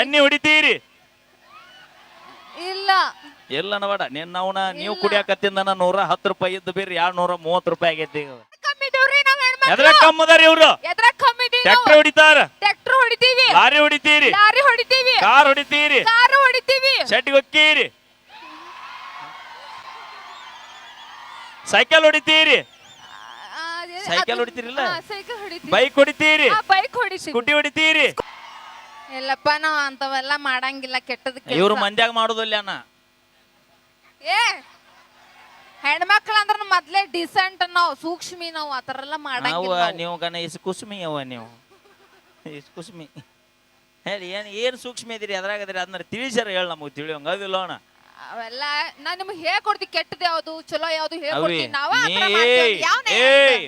ಎಣ್ಣೆ ಹೊಡಿತೀರಿ? ಇಲ್ಲ. ಎಲ್ಲ ನವಡ ನಿನ್ನ ಅವನ ನೀವು ಇಲ್ಲ. ಕುಡಿಯಾಕತ್ತಿಂದ ನೂರ ಹತ್ತು ರೂಪಾಯಿ ಇದ್ದು ಬೇರೆ ಯಾರ ನೂರ ಮೂವತ್ತು ರೂಪಾಯಿ ಆಗೈತಿ ಈಗ. ಕಮ್ಮಿದವ್ರಿ ನಾವ್ ಎದ್ರ ಹೆಣ್ಮಕ್ಳು ಕಮ್ಮದಾರಿ ಇವ್ರು? ಎದ್ರ ಕಮ್ಮಿದೀವಿ ಟ್ರ್ಯಾಕ್ಟರ್ ಹೊಡಿತಾರ? ಟ್ರ್ಯಾಕ್ಟರ್ ಹೊಡಿತೀವಿ. ಲಾರಿ ಹೊಡಿತೀರಿ? ಲಾರಿ ಹೊಡಿತೀವಿ. ಕಾರ್ ಹೊಡಿತೀರಿ? ಕಾರು ಹೊಡಿತೀವಿ. ಶೆಟ್ಟಿಗೆ ಹೊಕ್ಕೀರಿ ಸೈಕಲ್ ಹೊಡಿತೀರಿ? ಸೈಕಲ್ ಹೊಡಿತೀರಿಲ್ಲ? ಸೈಕಲ್ ಹೊಡಿತೀವಿ. ಬೈಕ್ ಹೊಡಿತೀರಿ? ಬೈಕ್ ಹೊಡಿತೀವಿ. ಸ್ಕೂಟಿ ಹೊಡಿತೀರಿ? ಇಲ್ಲಪ್ಪ ನಾವು ಅಂತವೆಲ್ಲ ಮಾಡಂಗಿಲ್ಲ ಕೆಟ್ಟದ ಇವ್ರು ಮಂದ್ಯಾಗ ಮಾಡೋದಿಲ್ಲ ಅಣ್ಣ. ಏ ಹೆಣ್ಮಕ್ಳ ಅಂದ್ರ ಮೊದ್ಲೇ ಡಿಸೆಂಟ್ ನಾವು ಸೂಕ್ಷ್ಮಿ ನಾವು ಆತರ ಎಲ್ಲ ನಾವು ಮಾಡಂಗಿಲ್ಲ ನಾವು. ನೀವು ಗಣ ಇಸ್ ಕುಸ್ಮಿ ಅವ ನೀವು. ಇಸ್ ಕುಸ್ಮಿ. ಹೇಳಿ ಏನ್ ಏನ್ ಸೂಕ್ಷ್ಮ ಇದೀರಿ ಅದ್ರಾಗದ್ರಿ ಅದನ್ನ ತಿಳಿಸ್ಯಾರ ಹೇಳ ನಮಗೆ ತಿಳಿಯೋಂಗ್. ಅದಿಲ್ಲ ಅಣ್ಣ? ಅವೆಲ್ಲ ನಾ ನಿಮ್ಗೆ ಹೇಳ್ಕೊಡ್ತಿ ಕೆಟ್ಟದ ಯಾವ್ದು ಚಲೋ ಯಾವ್ದು ಅವಿ ಹೇಳ್ಕೊಡ್ತೀನಿ ನಾವ ನೀ. ಏಯ್.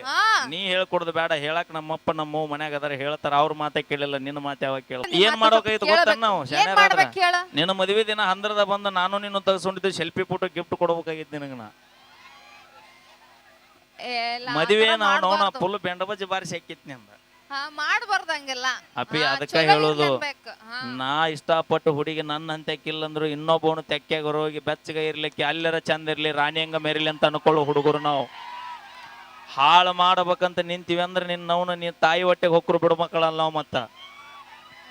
ನೀ ಹೇಳ್ಕೊಡ್ದು ಬೇಡ ಹೇಳಕ್ ನಮ್ಮಪ್ಪ ನಮ್ಮ ಮನ್ಯಾಗ ಅದಾರ ಹೇಳ್ತಾರ ಅವ್ರ ಮಾತೇ ಕೇಳಿಲ್ಲ ನಿನ್ನ ಮಾತು ಯಾವಾಗ ಕೇಳ ನಿನ್ ಏನ್ ಮಾತು ಮಾಡೋಕೈತಿ ಗೊತ್ತ ಕೇಳ್ಬೇಕು. ನಾವು ಏನ್ ಶಾನ್ಯಾರ ಆದ್ರ. ಮಾಡ್ಬೇಕು ಹೇಳ ನಿನ್ನ ಮದುವೆ ದಿನ ಹಂದ್ರದ ಬಂದು ನಾನು ನೀನು ತಗಸ್ಕೊಂಡಿದ್ದು ಸೆಲ್ಫಿ ಫೋಟೋ ಗಿಫ್ಟ್ ಕೊಡ್ಬೇಕಾಗಿತ್ತು ನಿನಗ ನಾ ಮದುವೆ ನಾವು ನೋಣ ಫುಲ್ ಬೆಂಡಬಜ್ಜಿ ಬಾರಿಸಿ ಹಾಕಿತ್ತು ಅಂದ ಮಾಡ್ಬಾರ್ದು ಹಂಗೆಲ್ಲ ಅಪ್ಪಿ ಹಾ, ಅದಕ್ಕ ಚಲೋ ಹೇಳೋದು ಇರ್ಲೇಬೇಕು. ಹಾ. ನಾ ಇಷ್ಟಪಟ್ಟು ಹುಡುಗಿ ನನ್ನ ಹಂತಕ್ಕಿಲ್ಲ ಅಂದ್ರು ಇನ್ನೊಬ್ಬನು ತೆಕ್ಕೆಗೆ ಹೋಗಿ ಬೆಚ್ಚಗ ಇರ್ಲಿಕ್ಕೆ ಅಲ್ಲರ ಚಂದ ಇರ್ಲಿ ರಾಣಿ ಹಂಗ ಮೇರಿಲಿ ಅಂತ ಅನ್ಕೊಳ್ಳೋ ಹುಡುಗರು ನಾವು. ಹಾಳು ಮಾಡ್ಬೇಕಂತ ನಿಂತೀವಿ ಅಂದ್ರೆ ನಿನ್ನ ಅವನು ನೀ ತಾಯಿ ಹೊಟ್ಟೆಗೆ ಹೊಕ್ಕರು ಬಿಡು ಮಕ್ಕಳಲ್ಲ ನಾವು ಮತ್ತ.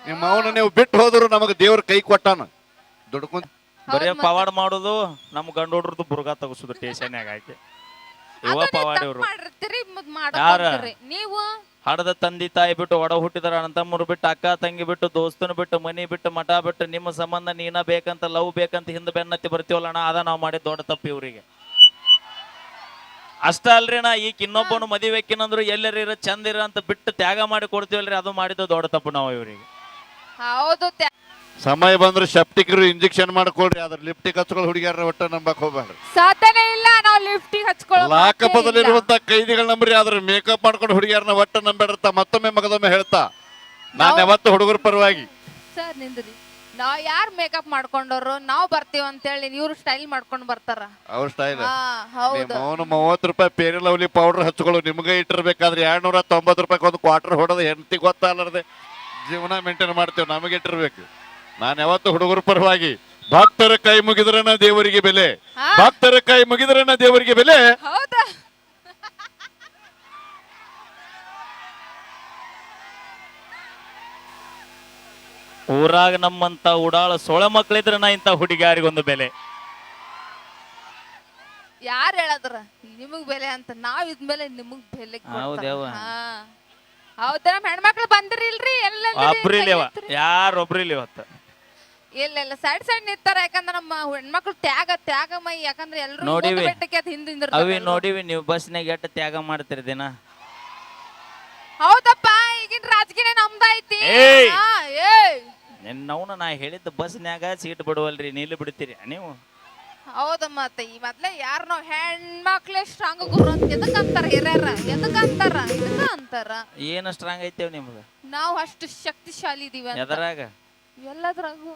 ನಿಮ್ಮ ಅವನ ನೀವು ಬಿಟ್ಟು ಹೋದ್ರು ನಮಗೆ ದೇವ್ರ ಕೈ ಕೊಟ್ಟಾನ. ದುಡ್ಕೊಂಡ್ ಬರೀ ಪವಾಡ ಮಾಡೋದು ನಮ್ಮ ಗಂಡ ಹುಡ್ರದ್ದು ಬುರ್ಗಾ ತಗಸುದು ಟೇಷನ್ಯಾಗ ಹಾಕಿ ಇವ ಅದನ್ನೇ ಪವಾಡ ತಪ್ಪ್ ಇವ್ರು. ಮಾಡಿರ್ತೀರಿ ಮತ್ತ್ ಯಾರ? ಹೋಗ್ತೀರಿ. ನೀವು? ಹಡದ ತಂದಿ ತಾಯಿ ಬಿಟ್ಟು ಒಡ ಹುಟ್ಟಿದಾರ ಅಣ್ಣತಮ್ಮರು ಬಿಟ್ಟು ಅಕ್ಕ ತಂಗಿ ಬಿಟ್ಟು ದೋಸ್ತನ ಬಿಟ್ಟು ಮನಿ ಬಿಟ್ಟು ಮಠ ಬಿಟ್ಟು ನಿಮ್ಮ ಸಂಬಂಧ ನೀನ ಬೇಕಂತ ಲವ್ ಬೇಕಂತ ಹಿಂದ ಬೆನ್ನತ್ತಿ ಬರ್ತೀವಲ್ಲ ಅಣ್ಣ? ಅದ ನಾವು ಮಾಡಿದ ದೊಡ್ಡ ತಪ್ಪು ಇವ್ರಿಗೆ. ಅಷ್ಟ ಅಲ್ರಿ ನಾ ಈಗ ಇನ್ನೊಬ್ಬನು ಮದುವೆಕ್ಕಿನಂದ್ರು ಎಲ್ಲರ ಇರ ಚಂದ ಇರ ಅಂತ ಬಿಟ್ಟು ತ್ಯಾಗ ಮಾಡಿ ಕೊಡ್ತೀವಲ್ರಿ? ಅದು ಮಾಡಿದ ದೊಡ್ಡ ತಪ್ಪು ನಾವು ಇವ್ರಿಗೆ. ಹೌದು ತ್ಯಾ- ಸಮಯ ಬಂದ್ರೆ ಸೆಪ್ಟಿಕ್ರು ಇಂಜೆಕ್ಷನ್ ಮಾಡ್ಕೊಳ್ರಿ ಅದ್ರ ಲಿಪ್ಟಿಕ್ ಹಚ್ಕೊಳ್ಳಿ ಹುಡುಗಿಯರ ಒಟ್ಟ ನಂಬಕ್ ಹೋಗ್ಬೇಡ್ರಿ ಸಾಧನೆ ಇಲ್ಲ ಹಚ್ಕೊಳ್ಳೋ ಲಾಕಪದಲ್ಲಿರುವಂತ ಕೈದಿಗಳ ನಂಬ್ರಿ ಆದ್ರೆ ಮೇಕಪ್ ಮಾಡ್ಕೊಂಡು ಹುಡುಗಿಯರನ್ನ ಒಟ್ಟ ನಂಬೇಡ್ತಾ ಮತ್ತೊಮ್ಮೆ ಮಗದೊಮ್ಮೆ ಹೇಳ್ತಾ. ನಾನು ನಾವು- ಯಾವತ್ತು ಹುಡುಗರ ಪರವಾಗಿ. ಸರ್ ನಿಂದ್ರಿ. ನಾವ್ ಯಾರ್ ಮೇಕಪ್ ಮಾಡ್ಕೊಂಡವ್ರು ನಾವ್ ಬರ್ತೀವಿ ಅಂತೇಳಿ ಇವ್ರು ಸ್ಟೈಲ್ ಮಾಡ್ಕೊಂಡು ಬರ್ತಾರ. ಅವ್ರ ಸ್ಟೈಲ್ ಹಾ ಹೌದು. ಮೌನ ಮೂವತ್ತು ರೂಪಾಯಿ ಪೇರಿ ಲವ್ಲಿ ಪೌಡರ್ ಹಚ್ಕೊಳ್ಳೋ ನಿಮ್ಗೆ ಇಟ್ಟಿರ್ಬೇಕಾದ್ರೆ ಎರಡ್ನೂರ ತೊಂಬತ್ತು ರೂಪಾಯಿ ಒಂದು ಕ್ವಾರ್ಟರ್ ಹೊಡೆದು ಹೆಂಡತಿ ಗೊತ್ತಾಗಲಾರ್ದೆ ಜೀವನ ಮೇಂಟೈನ್ ಮಾಡ್ತೇವೆ ನಮಗೆ ಇಟ್ಟಿರ್ಬೇಕು. ನಾನು ಯಾವತ್ತು ಹುಡುಗರ ಪರವಾಗಿ. ಭಕ್ತರ ಕೈ ಮುಗಿದ್ರನ ದೇವರಿಗೆ ಬೆಲೆ. ಭಕ್ತರ ಕೈ ಮುಗಿದ್ರನ ದೇವರಿಗೆ ಬೆಲೆ. ಹೌದಾ? ಊರಾಗ ನಮ್ಮಂತ ಉಡಾಳ ಸೊಳ ಮಕ್ಳಿದ್ರನ ನಾ ಇಂತ ಹುಡುಗಿಯಾರಿಗೊಂದು ಬೆಲೆ. ಯಾರ್ ಹೇಳದ್ರ? ನಿಮಗ್ ಬೆಲೆ ಅಂತ ನಾವ್ ಇದ್ಮೇಲೆ ನಿಮಗ್ ಬೆಲೆ. ಹೌದಾ? ನಮ್ ಹೆಣ್ಮಕ್ಳು ಬಂದಿರಿಲ್ರಿ? ಎಲ್ಲ ಒಬ್ರಿಲ್ ಇವ ಇವತ್ತು ಇವತ್ತ ಇಲ್ಲ ಇಲ್ಲ ಸೈಡ್ ಸೈಡ್ ನಿಂತಾರ ಯಾಕಂದ್ರ ನಮ್ಮ ಹೆಣ್ಮಕ್ಳು ತ್ಯಾಗ ತ್ಯಾಗ ಮೈ ಯಾಕಂದ್ರೆ ಎಲ್ಲರೂ ನೋಡಿವಿ. ಬೆಟ್ಟಕ್ಕೆ ಅದ್ ಹಿಂದ್ ಹಿಂದಿರ್ತಾರ ಅವಿ ಎಲ್ರು. ನೋಡಿವಿ ನೀವು ಬಸ್ನಾಗ ಎಟ್ಟ ತ್ಯಾಗ ಮಾಡ್ತೀರಿ ದಿನ? ಹೌದಪ್ಪ ಈಗಿನ ರಾಜಕೀಯ ನಮ್ದೈತಿ ಏಯ್! ಹಾ, ಏಯ್! ನಿನ್ನವನ ನಾ ಹೇಳಿದ್ದ ಬಸ್ನ್ಯಾಗ ಸೀಟ್ ಬಿಡುವಲ್ರಿ ನೀಲಿ ಬಿಡ್ತೀರಿ ನೀವು? ಹೌದಮ್ಮ ಮತ್ತೆ ಈ ಮೊದ್ಲೇ ಯಾರ ನಾವ್ ಹೆಣ್ಮಕ್ಳೇ ಸ್ಟ್ರಾಂಗ್ ಗುರು ಅಂತ ಎದಕ್ ಅಂತಾರ ಹಿರಿಯರ? ಎದಕ್ ಅಂತಾರ? ಅಂತಾರ? ಏನು ಸ್ಟ್ರಾಂಗ್ ಐತೇವ್ ನಿಮ್ದು ನಾವು ಅಷ್ಟು ಶಕ್ತಿಶಾಲಿ ಇದೀವಿ ಅಂತ ಎದರಾಗ? ಎಲ್ಲದ್ರಾಗು.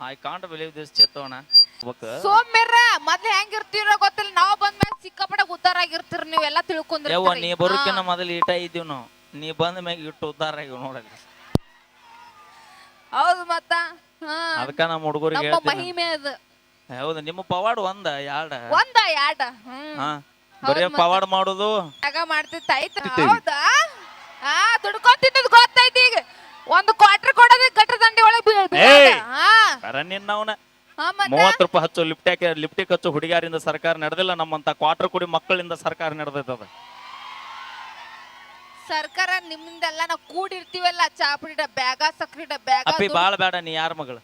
ಐ ಕಾಂಟ್ ಬಿಲೀವ್ ದಿಸ್ ಚೇತೋಣ ಸೋಮ್ಯರ ಮೊದ್ಲು ಹೆಂಗಿರ್ತೀರೋ ಗೊತ್ತಿಲ್ಲ. ನಾವ್ ಬಂದ್ಮ್ಯಾಗ ಸಿಕ್ಕಾಪಟ್ಟೆ ಉದ್ದಾರ ನೀವು ನೀವೆಲ್ಲ ತಿಳ್ಕೊಂಡ್ರಿ ಯವ್ವ ನೀ ಬರೋಕಿನ ಮೊದಲು ಈಟ ಇದ್ದೀವಿ ನಾವು. ನೀ ಬಂದ ಮ್ಯಾಗ ಇಟ್ಟು ಉದ್ದಾರ ಆಗಿವ್ ನೋಡಲ್ಲ. ಹೌದು ಮತ್ತ. ಹಾ. ಅದಕ್ಕ ನಮ್ಮ ಹುಡುಗರಿಗೆ ನಮ್ಮ ಹೇಳ್ತೀನಿ ಮಹಿಮೆ ಅದು. ಹೌದು ನಿಮ್ಮ ಪವಾಡ್ ಒಂದ ಎರಡ ಒಂದ ಯಾಡ ಹ್ಮ್. ಹಾ. ಬರೀ. ಪವಾಡ್ ಮಾಡುದು. ಆಗ ಮಾಡ್ತಿತ್ತ ಆಯ್ತಾ? ಹೌದಾ ಹಾ ದುಡ್ಕೊಂಡ್ ತಿನ್ನೋದು ಗೊತ್ತೈತಿ ಈಗ ಒಂದು ಕ್ವಾರ್ಟರ್ ಕೊಡೋದು ಗಟ್ರ ದಂಡಿ ಒಳಗೆ ಏಯ್! ಹಾ ಅವನ ಹಾ ಮತ್ತೆ? ಮೂವತ್ತು ರೂಪಾಯಿ ಹಚ್ಚು ಲಿಫ್ಟ್ಯಾಕೆ ಲಿಫ್ಟ್ ಹಚ್ಚು ಹುಡುಗಿಯರಿಂದ ಸರ್ಕಾರ ನಡೆದಿಲ್ಲ ನಮ್ಮಂತ ಕ್ವಾರ್ಟರ್ ಕುಡಿ ಮಕ್ಕಳಿಂದ ಸರ್ಕಾರ ನಡೆದೈತದ. ಸರ್ಕಾರ ನಿಮ್ಮಿಂದೆಲ್ಲ ನಾವು ಕೂಡಿರ್ತೀವಲ್ಲ ಚಾಪುಡಿ ಬ್ಯಾಗ ಸಕ್ರಿ ಬ್ಯಾಗ ಅಪ್ಪಿ ಬಾಳ ಬೇಡ ನೀ ಯಾರ ಮಗಳು?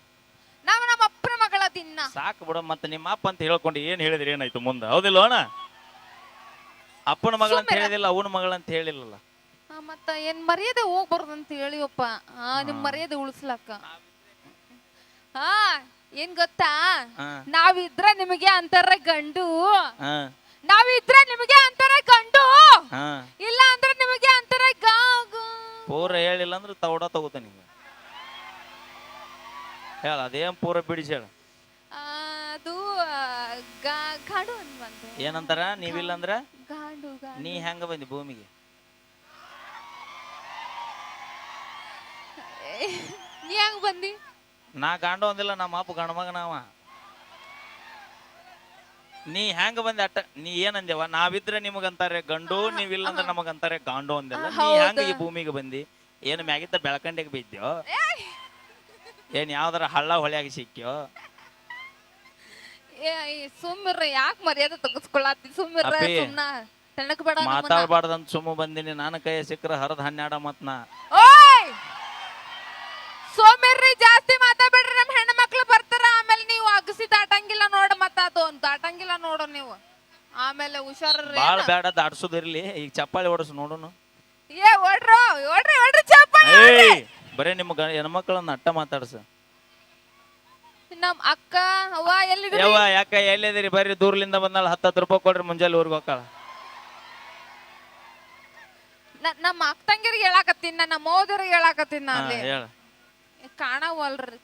ನಾವು ನಮ್ಮ ಅಪ್ಪನ ಮಗಳ ದಿನ ಸಾಕು ಬಿಡು ಮತ್ತೆ ನಿಮ್ಮ ಅಪ್ಪ ಅಂತ ಹೇಳ್ಕೊಂಡು ಏನ್ ಹೇಳಿದ್ರಿ ಏನಾಯ್ತು ಮುಂದೆ? ಹೌದಿಲ್ಲ ಅಣ್ಣ? ಅಪ್ಪನ ಮಗಳ ಅಂತ ಹೇಳಿದಿಲ್ಲ ಅವನ ಮಗಳಂತ ಹೇಳಿಲ್ಲಲ್ಲ. ಮತ್ತ ಏನ್ ಮರ್ಯಾದೆ ಹೋಗ್ಬಾರ್ದು ಅಂತ ಹೇಳಿಯಪ್ಪ ಆ ನಿಮ್ ಮರ್ಯಾದೆ ಉಳಿಸ್ಲಕ್ಕ. ಹಾ ಏನ್ ಗೊತ್ತಾ? ಹಾ. ನಾವಿದ್ರ ನಿಮಗೆ ಅಂತಾರ ಗಂಡು. ಹಾ. ನಾವಿದ್ರ ನಿಮಗೆ ಅಂತಾರ ಗಂಡು. ಹಾ. ಇಲ್ಲ ಅಂದ್ರೆ ನಿಮಗೆ ಅಂತಾರ ಗಾಗು. ಪೂರ ಹೇಳಿಲ್ಲ ಅಂದ್ರೆ ತೌಡ ತಗೋತ ನಿಂಗೆ ಹೇಳ ಅದೇನ್ ಪೂರ ಬಿಡಿಸಿ ಹೇಳ. ಆ, ಅದು ಆ, ಗಾ- ಗಾಡು ಅನ್ವಂತೆ. ಏನಂತಾರ? ನೀವಿಲ್ಲ ಅಂದ್ರ? ಗಾಡು ಗಾಂಡು. ನೀ ಹೆಂಗ ಬಂದಿ ಭೂಮಿಗೆ? ನೀ ಹೆಂಗ್ ಬಂದಿ? ನಾ ಗಂಡು ಅಂದಿಲ್ಲ ನಮ್ಮ ಅಪ್ಪ ಗಂಡ ಮಗನವ ನೀ ಹೆಂಗ ಬಂದೆ ಅಟ್ಟ? ನೀ ಏನಂದೇವ? ನಾವಿದ್ರೆ ನಿಮಗಂತಾರೆ ಗಂಡು ನೀವಿಲ್ಲ ಅಂದ್ರೆ ನಮಗಂತಾರೆ ಗಾಂಡು ಅಂದಿಲ್ಲ. ನೀ. ಹೆಂಗ ಈ ಭೂಮಿಗೆ ಬಂದಿ? ಏನು ಮ್ಯಾಗಿದ್ದ ಬೆಳಕಂಡಿಗೆ ಬಿದ್ದ್ಯೋ? ಏನ್ ಯಾವ್ದಾರ ಹಳ್ಳ ಹೊಳ್ಯಾಗ ಸಿಕ್ಕ್ಯೋ? ಏ ಸುಮ್ಮಿರ್ರಿ ಯಾಕೆ ಮರ್ಯಾದೆ ತೆಗೆಸ್ಕೊಳತ್ತಿ? ಸುಮ್ಮರ ಅಪ್ಪಿ. ಸುಮ್ನ. ತಣಕ್ ಬೇಡ ಮಾತಾಡ್ಬಾರ್ದಂತ ಸುಮ್ಮ ಬಂದಿನಿ. ನಾನು ಕೈ ಸಿಕ್ಕರೆ ಹರದ ಹನ್ನೆರಡ ಮತ್ ನಾ. ಅಗಸಿ ದಾಟಂಗಿಲ್ಲ ನೋಡ ಮತ್ತ ಅದು ದಾಟಂಗಿಲ್ಲ ನೋಡು ನೀವು. ಆಮೇಲೆ ಹುಷಾರ್ರಿ ಬಾಳ ಬೇಡ ದಾಡ್ಸೋದಿರ್ಲಿ ಈಗ ಚಪ್ಪಾಳಿ ಓಡಿಸ್ ನೋಡು ಏ ಓಡ್ರು ಓಡ್ರಿ ಓಡ್ರಿ ಚಪ್ಪಾಳಿ ಏಯ್ ಬರೇ ನಿಮ್ಮ ಗ- ಹೆಣ್ಮಕ್ಳನ್ನ ಅಟ್ಟ ಮಾತಾಡ್ಸ. ನಮ್ ಅಕ್ಕ ಅವ್ವ ಎಲ್ಲಿದ್ರಿ ಯವ್ವ ಯಾಕ ಎಲ್ಲಿದಿರಿ ಬರ್ರಿ ದೂರ್ಲಿಂದ ಬಂದಾಳ ಹತ್ತತ್ತು ರೂಪಾಯಿ ಕೊಡ್ರಿ ಮುಂಜಾನೆ ಊರಿಗೆ ನಮ್ಮ ಅಕ್ಕ ತಂಗಿರಿಗೆ ಹೇಳಾಕತ್ತೀನಿ ನಮ್ಮ ಮೋದರಿಗೆ ಹೇಳಾಕತ್ತೀನಿ ನಾ ಅಲ್ಲಿ ಹೇಳ. ಕಾಣವಲ್ರಿ.